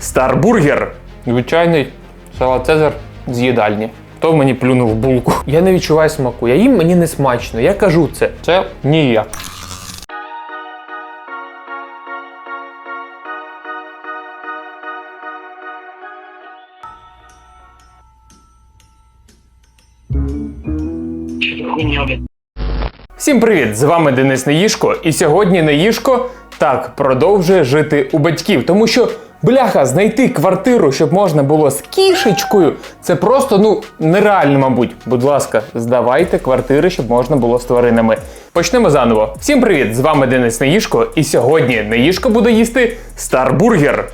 Старбургер. Звичайний салат Цезар з їдальні. То мені плюнув булку. Я не відчуваю смаку. Я їм мені не смачно. Я кажу це. Це ні я. Всім привіт! З вами Денис Неїшко. І сьогодні Неїшко так продовжує жити у батьків, тому що. Бляха, знайти квартиру, щоб можна було з кішечкою, це просто ну нереально, мабуть. Будь ласка, здавайте квартири, щоб можна було з тваринами. Почнемо заново. Всім привіт! З вами Денис Неїшко, і сьогодні Неїшко буде їсти Старбургер.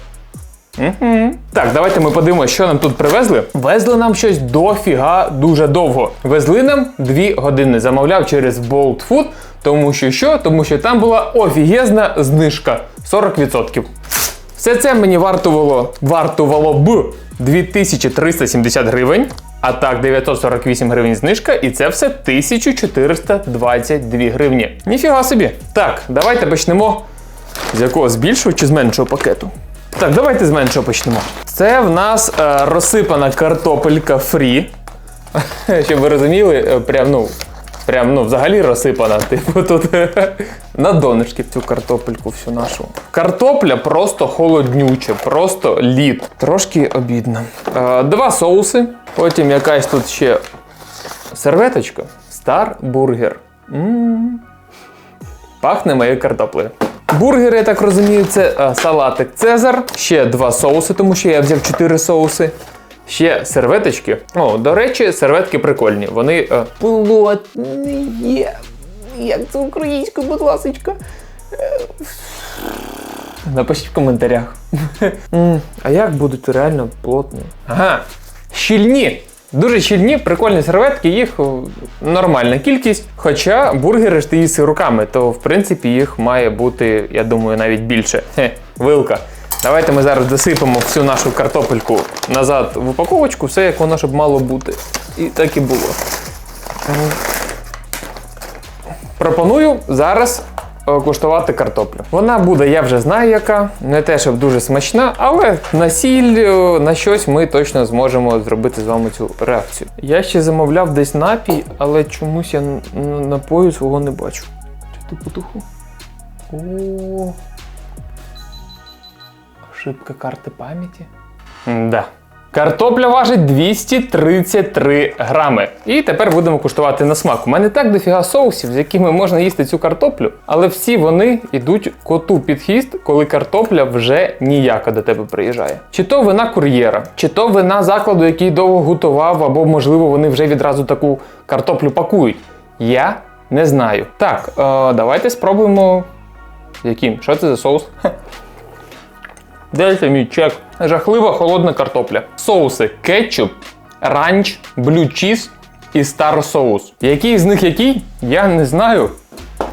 Угу. Так, давайте ми подивимося, що нам тут привезли. Везли нам щось дофіга дуже довго. Везли нам 2 години. Замовляв через Bolt Food, тому що що? Тому що там була офігезна знижка 40%. Все це мені вартувало, вартувало б 2370 гривень. А так, 948 гривень знижка, і це все 1422 гривні. Ніфіга собі. Так, давайте почнемо з якого з більшого чи з меншого пакету. Так, давайте з меншого почнемо. Це в нас е, розсипана картопелька фрі. Щоб ви розуміли, е, прям, ну, прям, ну, взагалі розсипана. Типу тут е, на донышки цю картопельку всю нашу. Картопля просто холоднюча, просто лід. Трошки обідно. Е, два соуси. Потім якась тут ще серветочка. Стар бургер. Пахне моєю картоплею. Бургери, я так розумію, це е, салатик Цезар. Ще два соуси, тому що я взяв чотири соуси. Ще серветочки. О, до речі, серветки прикольні. Вони е, плотні. є. Як це українською, будь ласочка. Е, Напишіть в коментарях. А як будуть реально плотні? Ага. Щільні. Дуже щільні, прикольні серветки, їх нормальна кількість. Хоча бургери ж ти їси руками, то в принципі їх має бути, я думаю, навіть більше. Хе, вилка. Давайте ми зараз досипемо всю нашу картопельку назад в упаковочку, все як воно щоб мало бути. І так і було. Пропоную зараз е, куштувати картоплю. Вона буде, я вже знаю яка, не те, щоб дуже смачна, але на сіль, е, на щось ми точно зможемо зробити з вами цю реакцію. Я ще замовляв десь напій, але чомусь я напою свого не бачу. Чи ту потуху? О. Ошибка карти пам'яті. Да. Картопля важить 233 грами. І тепер будемо куштувати на смак. У мене так дофіга соусів, з якими можна їсти цю картоплю, але всі вони йдуть коту під хіст, коли картопля вже ніяка до тебе приїжджає. Чи то вина кур'єра, чи то вина закладу, який довго готував, або можливо вони вже відразу таку картоплю пакують. Я не знаю. Так, е, давайте спробуємо. Яким? Що це за соус? Дайте мій чек. Жахлива холодна картопля. Соуси кетчуп, ранч, блю чіз і стар соус. Який з них який? Я не знаю.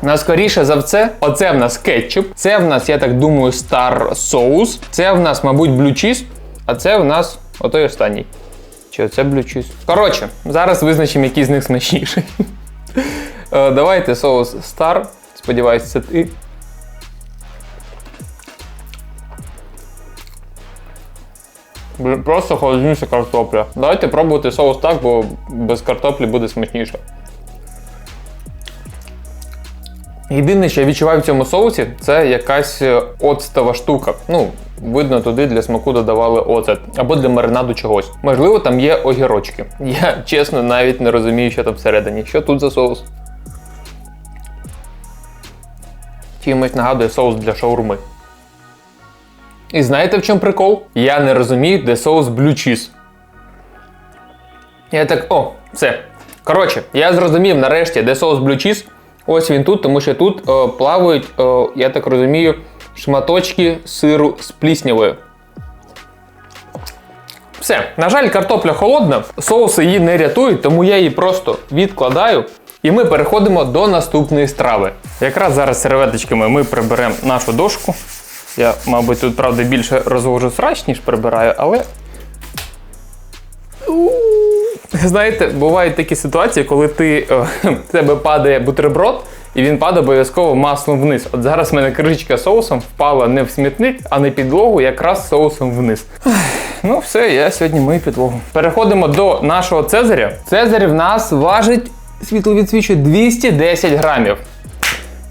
На скоріше за все, оце в нас кетчуп, це в нас, я так думаю, стар соус, це в нас, мабуть, блю чіз, а це в нас отой останній. Чи оце блю чіз? Коротше, зараз визначимо, який з них смачніший. Е, Давайте соус стар. Сподіваюсь, це ти. Просто холодніша картопля. Давайте пробувати соус так, бо без картоплі буде смачніше. Єдине, що я відчуваю в цьому соусі, це якась е, оцтова штука. Ну, видно, туди для смаку додавали оцет або для маринаду чогось. Можливо, там є огірочки. Я чесно навіть не розумію, що там всередині. Що тут за соус? Чимось нагадує соус для шаурми. І знаєте в чому прикол? Я не розумію, де соус блю чіз. Я так, о, все. Коротше, я зрозумів нарешті, де соус блю чіз. Ось він тут, тому що тут о, плавають, о, я так розумію, шматочки сиру з пліснявою. Все, на жаль, картопля холодна, соуси її не рятують, тому я її просто відкладаю. І ми переходимо до наступної страви. Якраз зараз серветочками ми приберемо нашу дошку. Я, мабуть, тут, правда, більше розвожу срач, ніж прибираю, але. Знаєте, бувають такі ситуації, коли ти, е, в тебе падає бутерброд, і він падає обов'язково маслом вниз. От зараз в мене кришечка соусом впала не в смітник, а на підлогу якраз соусом вниз. Ну, все, я сьогодні мию підлогу. Переходимо до нашого Цезаря. Цезарь в нас важить, світло відсвічує 210 грамів.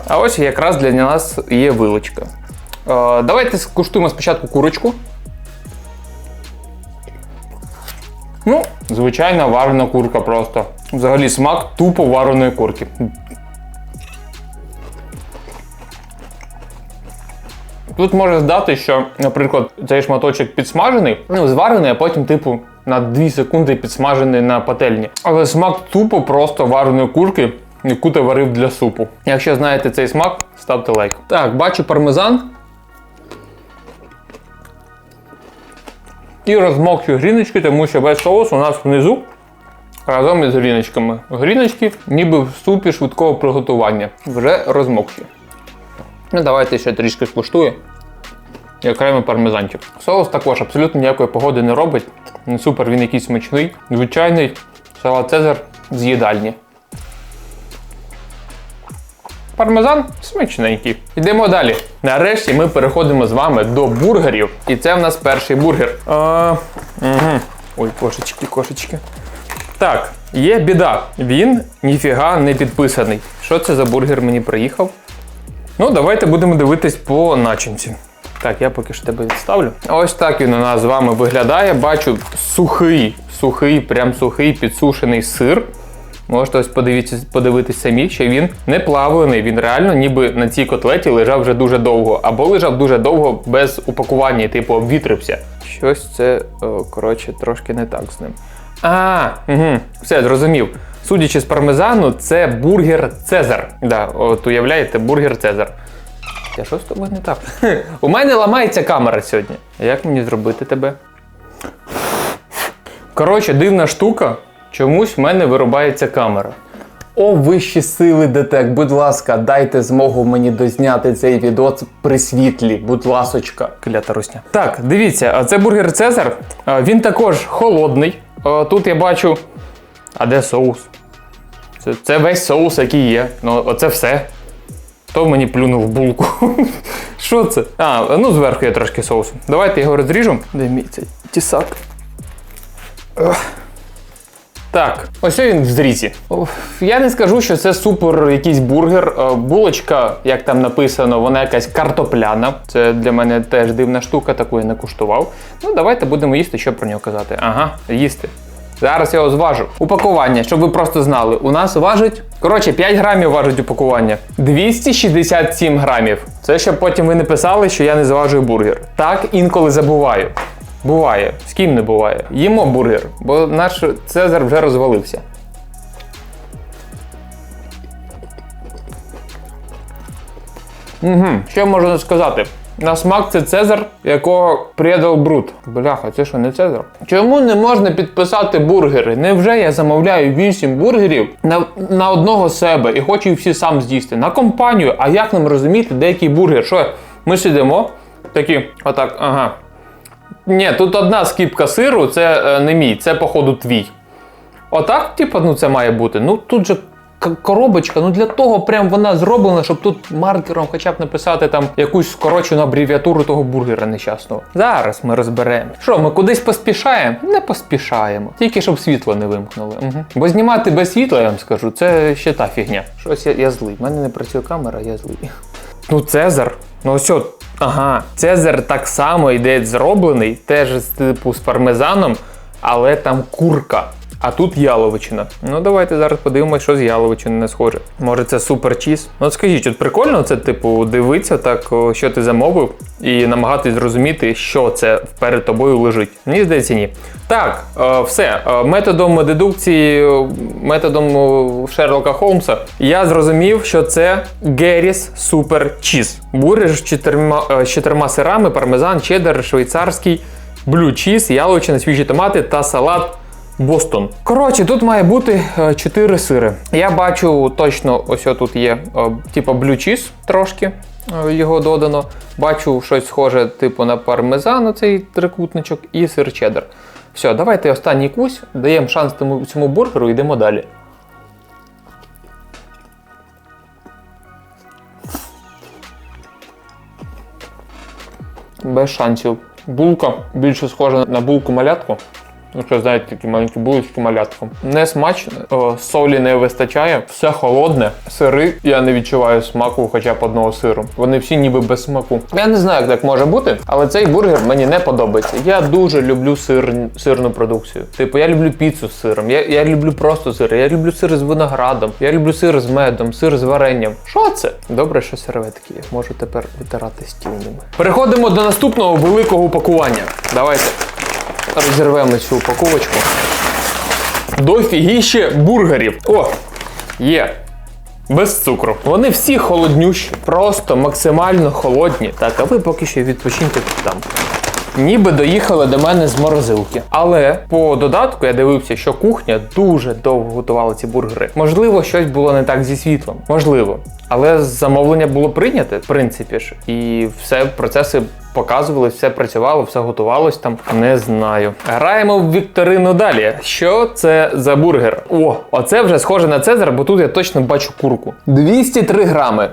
А ось якраз для нас є вилочка. Е, давайте скуштуємо спочатку курочку. Ну, звичайна варена курка просто. Взагалі смак тупо вареної курки. Тут може здати, що, наприклад, цей шматочок підсмажений, ну, зварений, а потім, типу, на 2 секунди підсмажений на пательні. Але смак тупо просто вареної курки, яку ти варив для супу. Якщо знаєте цей смак, ставте лайк. Так, бачу пармезан. І розмокчую гріночки, тому що весь соус у нас внизу разом із гріночками. Гріночки ніби в супі швидкого приготування. Вже розмокші. Ну, давайте ще трішки скуштую. І окремий пармезанчик. Соус також абсолютно ніякої погоди не робить. Не супер, він якийсь смачний. Звичайний салат Цезар з їдальні. Пармезан смачненький. Йдемо далі. Нарешті ми переходимо з вами до бургерів. І це в нас перший бургер. А, угу. Ой, кошечки, кошечки. Так, є біда. Він ніфіга не підписаний. Що це за бургер мені приїхав? Ну, давайте будемо дивитись по начинці. Так, я поки що тебе відставлю. Ось так він у нас з вами виглядає. Бачу сухий, сухий, прям сухий підсушений сир. Можете ось подивитися, подивитись самі, що він не плавлений, він реально ніби на цій котлеті лежав вже дуже довго, або лежав дуже довго без упакування, типу обвітрився. Щось це, коротше, трошки не так з ним. А, угу, все, зрозумів. Судячи з пармезану, це бургер Цезар. Да, от уявляєте, бургер Цезар. Та що з тобою не так? У мене ламається камера сьогодні. Як мені зробити тебе? Коротше, дивна штука. Чомусь в мене вирубається камера. О, вищі сили ДТЕК, будь ласка, дайте змогу мені дозняти цей відос при світлі, будь ласочка. Клята русня. Так, дивіться, а це бургер Цезар. Він також холодний. Тут я бачу. А де соус? Це, це весь соус, який є. Ну, оце все. Хто мені плюнув булку? Що це? А, ну зверху є трошки соусу. Давайте його розріжемо. Де мій цей тісак? Ugh. Так, ось він в зрізі. Я не скажу, що це супер якийсь бургер. Е, Булочка, як там написано, вона якась картопляна. Це для мене теж дивна штука, таку я не куштував. Ну, давайте будемо їсти, що про нього казати. Ага, їсти. Зараз я його зважу. Упакування, щоб ви просто знали. У нас важить. Коротше, 5 грамів важить упакування. 267 грамів. Це щоб потім ви не писали, що я не зважую бургер. Так інколи забуваю. Буває, з ким не буває. Їмо бургер, бо наш Цезар вже розвалився. Угу. Що можна сказати? На смак це Цезар, якого предав бруд. Бляха, це що не Цезар? Чому не можна підписати бургери? Невже я замовляю 8 бургерів на, на одного себе і хочу всі сам з'їсти? На компанію, а як нам розуміти, деякий бургер? Що ми сидимо, такі, отак, ага. Ні, тут одна скіпка сиру, це е, не мій, це походу твій. Отак, типу, ну це має бути. Ну тут же коробочка, ну для того прям вона зроблена, щоб тут маркером хоча б написати там якусь скорочену абревіатуру того бургера нещасного. Зараз ми розберемо. Що, ми кудись поспішаємо? Не поспішаємо. Тільки щоб світло не вимкнули. Угу. Бо знімати без світла, я вам скажу, це ще та фігня. Щось я, я злий. У мене не працює камера, я злий. Ну, Цезар. Ну ось. Ага, Цезар так само йде зроблений, теж з типу з пармезаном, але там курка. А тут яловичина. Ну давайте зараз подивимось, що з яловичини не схоже. Може це супер чіз? Ну скажіть, от прикольно це, типу, дивитися так, що ти замовив, і намагатись зрозуміти, що це перед тобою лежить. Мені здається, ні. Так, е, все. Е, Методом дедукції, е, методом Шерлока Холмса, я зрозумів, що це Геріс Супер Чіз. Бургер з чотирма, з чотирма сирами, пармезан, чеддер, швейцарський, блю чіз, яловичина, свіжі томати та салат. Бостон. Коротше, тут має бути е, 4 сири. Я бачу точно, ось тут є, типу, blue cheese трошки е, його додано. Бачу щось схоже, типу на пармезан, оцей трикутничок, і сир чеддер. Все, давайте останній кусь, даємо шанс тому, цьому бургеру і йдемо далі. Без шансів. Булка більше схожа на булку малятку. Якщо знаєте, такі маленькі булочки малятку. Не смачно, солі не вистачає, все холодне. Сири я не відчуваю смаку хоча б одного сиру. Вони всі ніби без смаку. Я не знаю, як так може бути, але цей бургер мені не подобається. Я дуже люблю сир, сирну продукцію. Типу, я люблю піцу з сиром, я, я люблю просто сир, я люблю сир з виноградом, я люблю сир з медом, сир з варенням. Що це? Добре, що серветки. Можу тепер витирати стіл ними. Переходимо до наступного великого упакування. Давайте розірвемо цю упаковочку. Дофігіще бургерів. О, є. Без цукру. Вони всі холоднющі, просто максимально холодні. Так, а ви поки що відпочиньте там. Ніби доїхали до мене з морозилки. Але по додатку я дивився, що кухня дуже довго готувала ці бургери. Можливо, щось було не так зі світлом. Можливо. Але замовлення було прийняте, в принципі ж. І все процеси показували, все працювало, все готувалось там. Не знаю. Граємо в вікторину далі. Що це за бургер? О, оце вже схоже на Цезар, бо тут я точно бачу курку. 203 грами.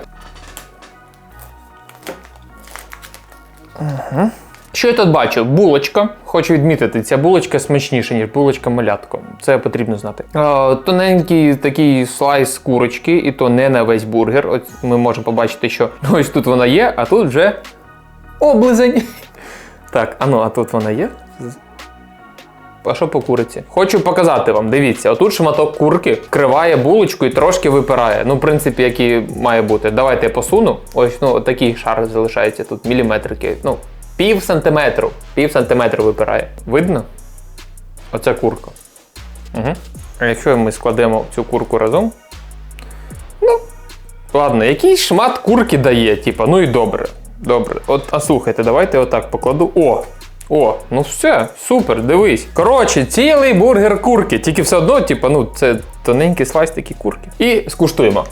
Що я тут бачу? Булочка. Хочу відмітити, ця булочка смачніша, ніж булочка малятко. Це потрібно знати. Е, тоненький такий слайс курочки, і то не на весь бургер. Ось ми можемо побачити, що ось тут вона є, а тут вже облизень. Так, а ну, а тут вона є? А що по куриці? Хочу показати вам. Дивіться, отут шматок курки криває булочку і трошки випирає. Ну, в принципі, як і має бути. Давайте я посуну. Ось ну, такий шар залишається тут, міліметрики. Ну, пів сантиметру. Пів сантиметру випирає. Видно? Оце курка. Угу. А якщо ми складемо цю курку разом. Ну, ладно, якийсь шмат курки дає, типа, ну і добре. Добре. От, а слухайте, давайте отак покладу. О! О, ну все, супер, дивись. Коротше, цілий бургер курки. Тільки все одно, типу, ну, це тоненький слайс такі курки. І скуштуємо.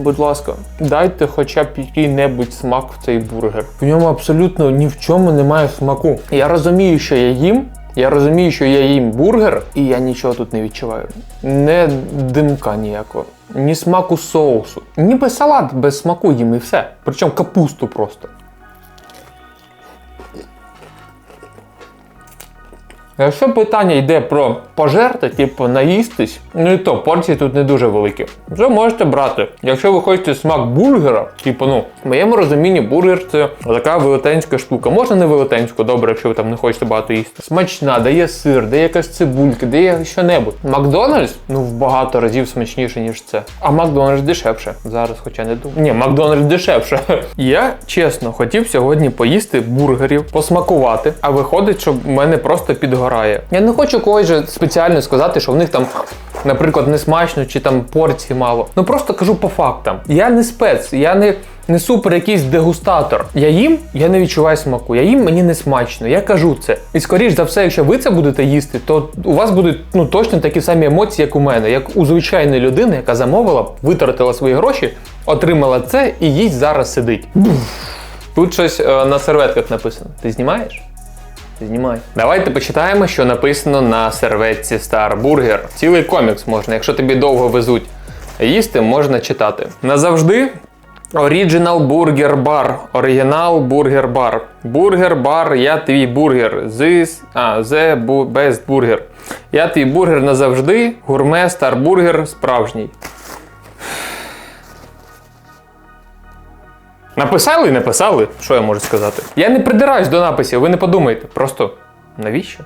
Будь ласка, дайте хоча б який-небудь смак в цей бургер. В ньому абсолютно ні в чому немає смаку. Я розумію, що я їм. Я розумію, що я їм бургер, і я нічого тут не відчуваю. Не димка ніякого, ні смаку соусу. Ніби салат без смаку їм і все. Причому капусту просто. Якщо питання йде про пожерти, типу наїстись, ну і то порції тут не дуже великі. Вже можете брати. Якщо ви хочете смак бургера, типу, ну, в моєму розумінні бургер це така велетенська штука. Можна не велетенську, добре, якщо ви там не хочете багато їсти. Смачна, дає сир, дає якась цибулька, дає що-небудь. Макдональдс, ну, в багато разів смачніше, ніж це. А Макдональдс дешевше. Зараз, хоча не думаю. Ні, Макдональдс дешевше. Я чесно хотів сьогодні поїсти бургерів, посмакувати, а виходить, що в мене просто підгорає. Я не хочу когось спеціально сказати, що в них там, наприклад, не смачно чи там порції мало. Ну просто кажу по фактам. Я не спец, я не. Не супер якийсь дегустатор. Я їм, я не відчуваю смаку. Я їм мені не смачно. Я кажу це. І скоріш за все, якщо ви це будете їсти, то у вас будуть ну точно такі самі емоції, як у мене, як у звичайної людини, яка замовила, витратила свої гроші, отримала це і їсть зараз сидить. Тут щось е, на серветках написано. Ти знімаєш? Знімай. Давайте почитаємо, що написано на серветці Star Burger. Цілий комікс можна, якщо тобі довго везуть їсти, можна читати. Назавжди Original Burger Bar. Оригінал Burger Bar. Burger Bar, я твій бургер. This, а, the best burger. Я твій бургер назавжди. Гурме Star Burger справжній. Написали і написали, що я можу сказати. Я не придираюсь до написів, ви не подумайте. Просто навіщо?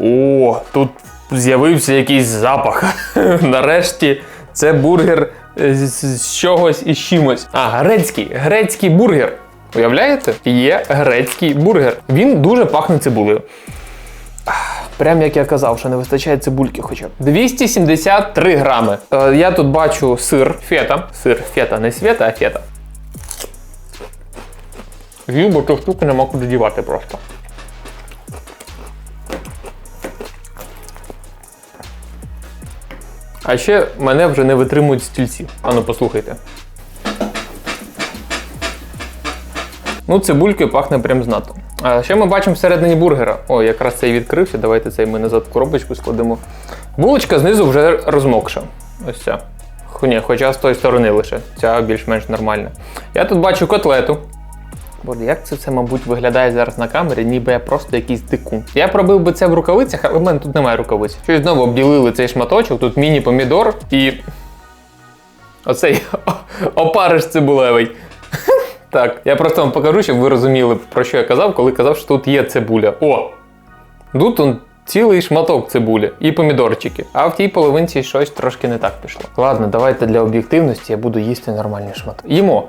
О, тут з'явився якийсь запах. Нарешті це бургер е, з, з чогось із чимось. А, грецький, грецький бургер. Уявляєте? Є грецький бургер. Він дуже пахне цибулею. Прям як я казав, що не вистачає цибульки хоча б. 273 грами. Е, я тут бачу сир фета. Сир фета, не света, а фета. З'їв, бо ту штуку нема куди дівати просто. А ще мене вже не витримують стільці. Ану, послухайте. Ну, цибульки пахне прям знатно. А ще ми бачимо всередині бургера. О, якраз цей відкрився. Давайте цей ми назад в коробочку складемо. Булочка знизу вже розмокша. Ось ця. Ні, хоча з тої сторони лише. Ця більш-менш нормальна. Я тут бачу котлету. Боже, як це все, мабуть, виглядає зараз на камері, ніби я просто якийсь дикун. Я пробив би це в рукавицях, але в мене тут немає рукавиць. Щось знову обділили цей шматочок, тут міні-помідор і. Оцей опариш цибулевий. Так, я просто вам покажу, щоб ви розуміли, про що я казав, коли казав, що тут є цибуля. О! Тут он цілий шматок цибулі і помідорчики. А в тій половинці щось трошки не так пішло. Ладно, давайте для об'єктивності я буду їсти нормальний шматок. Їмо.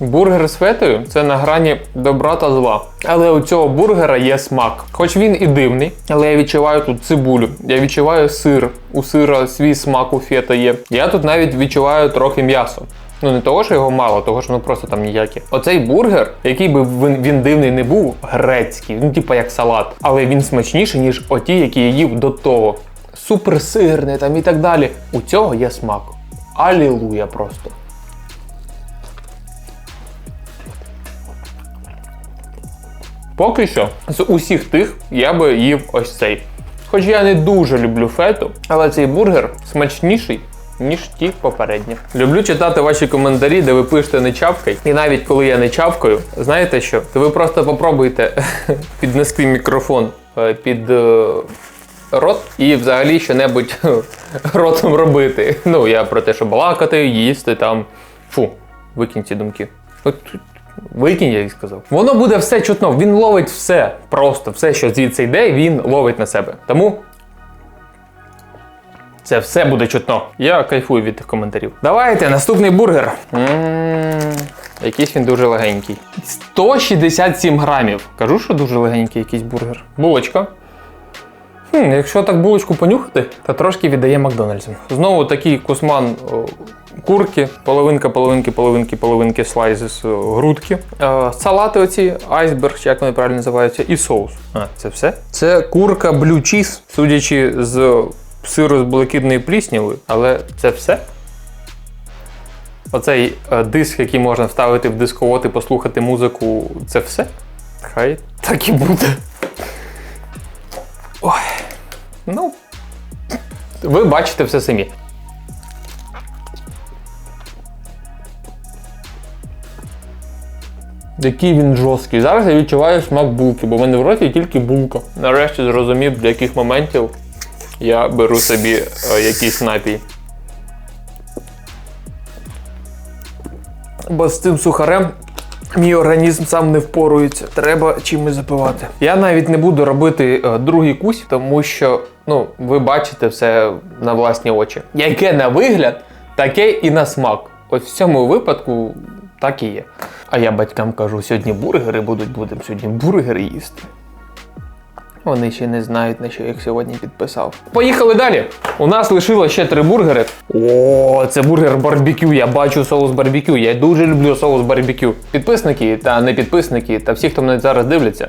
Бургер з фетою це на грані добра та зла. Але у цього бургера є смак. Хоч він і дивний, але я відчуваю тут цибулю, я відчуваю сир. У сира свій смак у фета є. Я тут навіть відчуваю трохи м'ясо. Ну не того, що його мало, того що ну просто там ніякі. Оцей бургер, який би він, він дивний не був, грецький, ну типа як салат, але він смачніший, ніж оті, які я їв до того. Суперсирний там і так далі. У цього є смак. Алілуя просто. Поки що з усіх тих я би їв ось цей. Хоч я не дуже люблю фету, але цей бургер смачніший, ніж ті попередні. Люблю читати ваші коментарі, де ви пишете не чавкай. І навіть коли я не чавкаю, знаєте що? То ви просто попробуйте піднести мікрофон е, під е, рот і взагалі що-небудь ротом робити. Ну, я про те, що балакати, їсти там. Фу, викинь ці думки. От Викинь, я їй сказав. Воно буде все чутно. Він ловить все. Просто все, що звідси йде, він ловить на себе. Тому це все буде чутно. Я кайфую від тих коментарів. Давайте, наступний бургер. Якийсь він дуже легенький. 167 грамів. Кажу, що дуже легенький якийсь бургер. Булочка. Хм, якщо так булочку понюхати, то трошки віддає Макдональдсом. Знову такий кусман курки, половинка, половинки, половинки, половинки слайзи з грудки. Е, салати оці, айсберг, чи як вони правильно називаються, і соус. А, це все? Це курка блю чіз, судячи з сиру з блакитною пліснявою, але це все? Оцей е, диск, який можна вставити в дисковод і послухати музику, це все? Хай так і буде. Ой. Ну, ви бачите все самі. Який він жорсткий. Зараз я відчуваю смак булки, бо в мене в роті тільки булка. Нарешті зрозумів, для яких моментів я беру собі е, якийсь напій. Бо з цим сухарем мій організм сам не впорується. Треба чимось запивати. Я навіть не буду робити е, другий кусь, тому що ну, ви бачите все на власні очі. Яке на вигляд, таке і на смак. Ось в цьому випадку так і є. А я батькам кажу, сьогодні бургери будуть, будемо сьогодні бургери їсти. Вони ще не знають, на що я їх сьогодні підписав. Поїхали далі. У нас лишилось ще три бургери. О, це бургер барбекю. Я бачу соус барбекю. Я дуже люблю соус барбекю. Підписники та не підписники, та всі, хто мене зараз дивляться.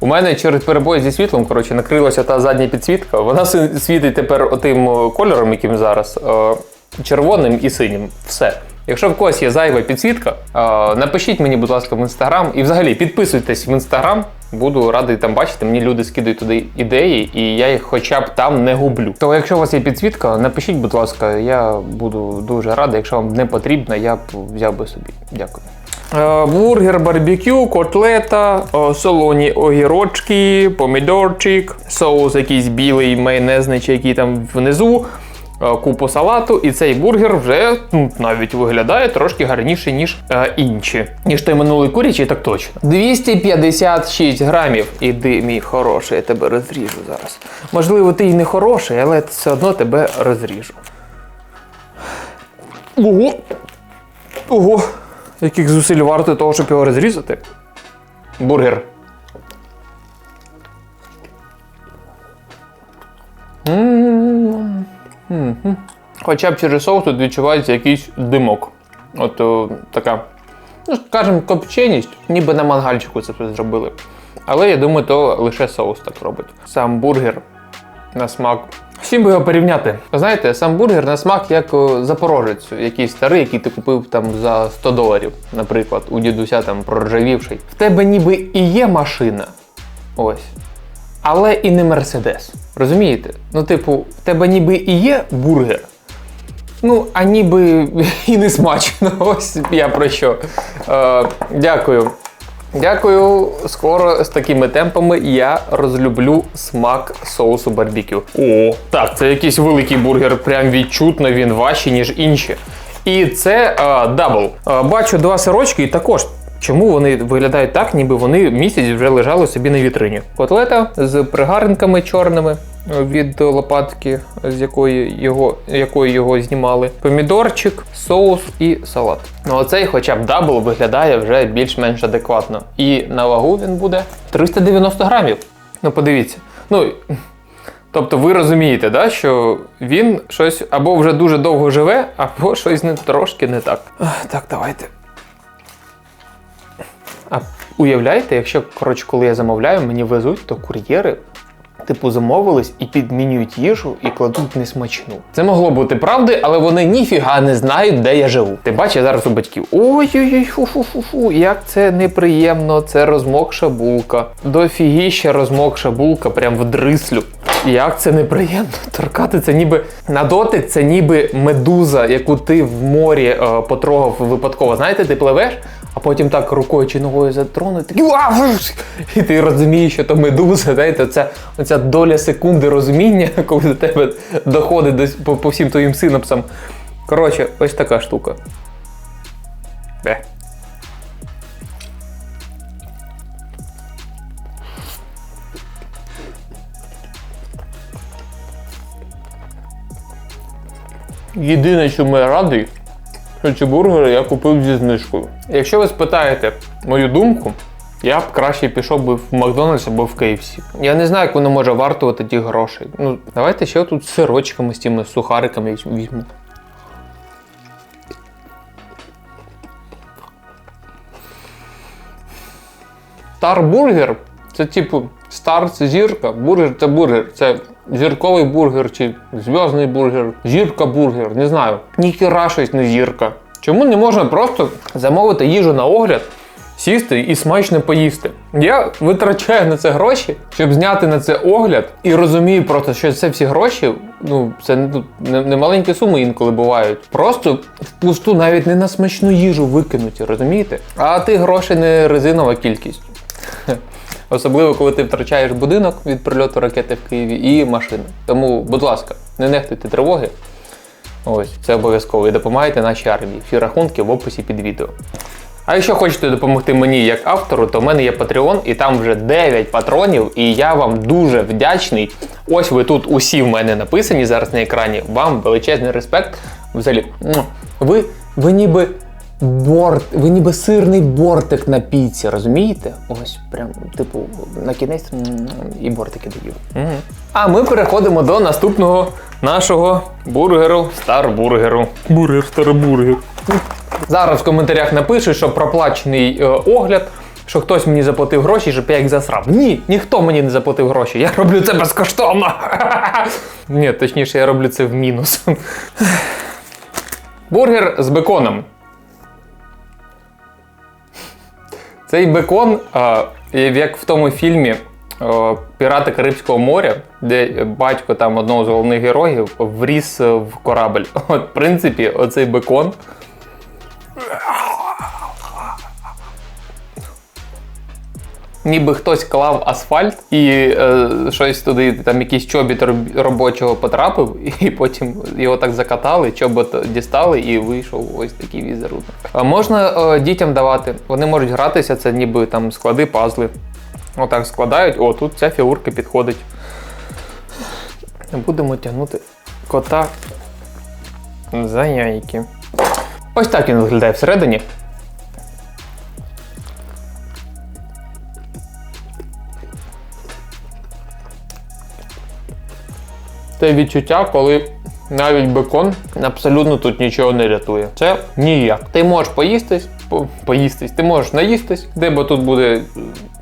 У мене через перебої зі світлом, коротше, накрилася та задня підсвітка. Вона світить тепер отим кольором, яким зараз, е, червоним і синім. Все. Якщо в когось є зайва підсвітка, е, напишіть мені, будь ласка, в інстаграм. І взагалі підписуйтесь в інстаграм. Буду радий там бачити. Мені люди скидають туди ідеї, і я їх хоча б там не гублю. То якщо у вас є підсвітка, напишіть, будь ласка, я буду дуже радий. Якщо вам не потрібно, я б взяв би собі. Дякую. Е, Бургер, барбекю, котлета, е, солоні огірочки, помідорчик, соус якийсь білий, майонезний чи який там внизу, купу салату, і цей бургер вже ну, навіть виглядає трошки гарніше, ніж е, інші. Ніж той минулий курячий, так точно. 256 грамів. Іди, мій хороший, я тебе розріжу зараз. Можливо, ти й не хороший, але все одно тебе розріжу. Ого! Ого! Яких зусиль варто того, щоб його розрізати? Бургер. М. Хоча б через соус тут відчувається якийсь димок. От о, така, ну скажімо, копченість, ніби на мангальчику це все зробили. Але я думаю, то лише соус так робить. Сам бургер на смак. Чим би його порівняти? Знаєте, сам бургер на смак як запорожець, якийсь старий, який ти купив там за 100 доларів, наприклад, у дідуся там проржавівший. В тебе ніби і є машина, Ось. Але і не Мерседес. Розумієте? Ну, типу, в тебе ніби і є бургер. Ну, а ніби і не смачно. Ось я про що. Е, дякую. Дякую. Скоро з такими темпами я розлюблю смак соусу барбекю. О, так, це якийсь великий бургер, прям відчутно він важчий, ніж інші. І це е, дабл. Е, бачу два сирочки і також. Чому вони виглядають так, ніби вони місяць вже лежали собі на вітрині? Котлета з пригаринками чорними е, від лопатки, з якої його, якої його знімали. Помідорчик, соус і салат. Ну оцей, хоча б дабл, виглядає вже більш-менш адекватно. І на вагу він буде 390 грамів. Ну подивіться. Ну. Тобто ви розумієте, да, що він щось або вже дуже довго живе, або щось не трошки не так. Так, давайте. А уявляєте, якщо, коротше, коли я замовляю, мені везуть, то кур'єри, типу, замовились і підмінюють їжу і кладуть несмачну. Це могло бути правди, але вони ніфіга не знають, де я живу. Ти бачиш зараз у батьків. Ой-ой-ой, фу-фу-фу-фу, як це неприємно, це розмокша булка. Дофігіща розмокша булка, прям в дрислю. Як це неприємно торкати, це ніби на дотик, це ніби медуза, яку ти в морі е, потрогав випадково. Знаєте, ти пливеш, а потім так рукою чи ногою «Уа!» і ти розумієш, що то медуза. Знаєте, це оця доля секунди розуміння, коли до тебе доходить десь по, по всім твоїм синапсам. Коротше, ось така штука. Бе. Єдине, що я радий, що ці бургери я купив зі знижкою. Якщо ви спитаєте мою думку, я б краще пішов би в Макдональдс або в KFC. Я не знаю, як воно може вартувати ті грошей. Ну, давайте ще тут сирочками, з тими сухариками візьму. Стар бургер це типу стар це зірка, бургер це бургер. Це зірковий бургер чи зв'язний бургер, зірка бургер, не знаю. Ніхіра щось не зірка. Чому не можна просто замовити їжу на огляд, сісти і смачно поїсти? Я витрачаю на це гроші, щоб зняти на це огляд, і розумію просто, що це всі гроші, ну це не, не маленькі суми інколи бувають. Просто впусту навіть не на смачну їжу викинуті, розумієте? А тих грошей не резинова кількість. Особливо, коли ти втрачаєш будинок від прильоту ракети в Києві і машину. Тому, будь ласка, не нехтуйте тривоги. Ось, це обов'язково. І допомагайте нашій армії. Всі рахунки в описі під відео. А якщо хочете допомогти мені як автору, то в мене є Patreon, і там вже 9 патронів, і я вам дуже вдячний. Ось ви тут усі в мене написані зараз на екрані. Вам величезний респект. Взагалі, ви, ви ніби борт, ви ніби сирний бортик на піці, розумієте? Ось прям, типу, на кінець і бортики даю. Угу. А ми переходимо до наступного нашого бургеру, старбургеру. Бургер, старбургер. Зараз в коментарях напишуть, що проплачений е, огляд, що хтось мені заплатив гроші, щоб я їх засрав. Ні, ніхто мені не заплатив гроші. Я роблю це безкоштовно. Ні, точніше, я роблю це в мінус. Бургер з беконом. Цей бекон, а, як в тому фільмі а, Пірати Карибського моря, де батько там одного з головних героїв вріс в корабль. От, в принципі, оцей бекон. Ніби хтось клав асфальт і е, щось туди, там якийсь чобіт робочого потрапив, і потім його так закатали, чобот дістали і вийшов ось такий візерунок. Можна е, дітям давати, вони можуть гратися, це ніби там склади, пазли. Отак складають, о, тут ця фігурка підходить. Будемо тягнути кота за яйки. Ось так він виглядає всередині. Те відчуття, коли навіть бекон абсолютно тут нічого не рятує. Це ніяк. Ти можеш поїстись, по, поїстись, ти можеш наїстись, де тут буде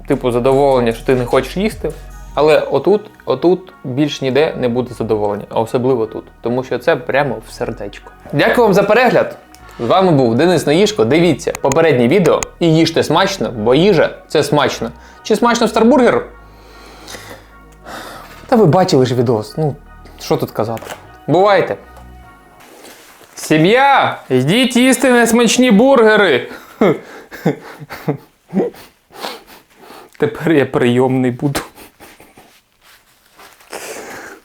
типу задоволення, що ти не хочеш їсти. Але отут, отут більш ніде не буде задоволення, а особливо тут, тому що це прямо в сердечко. Дякую вам за перегляд. З вами був Денис Наїшко. Дивіться попереднє відео і їжте смачно, бо їжа це смачно. Чи смачно старбургер? Та ви бачили ж відос. Ну, що тут казати? Бувайте. Сім'я! Йдіть їсти несмачні бургери. Тепер я прийомний буду.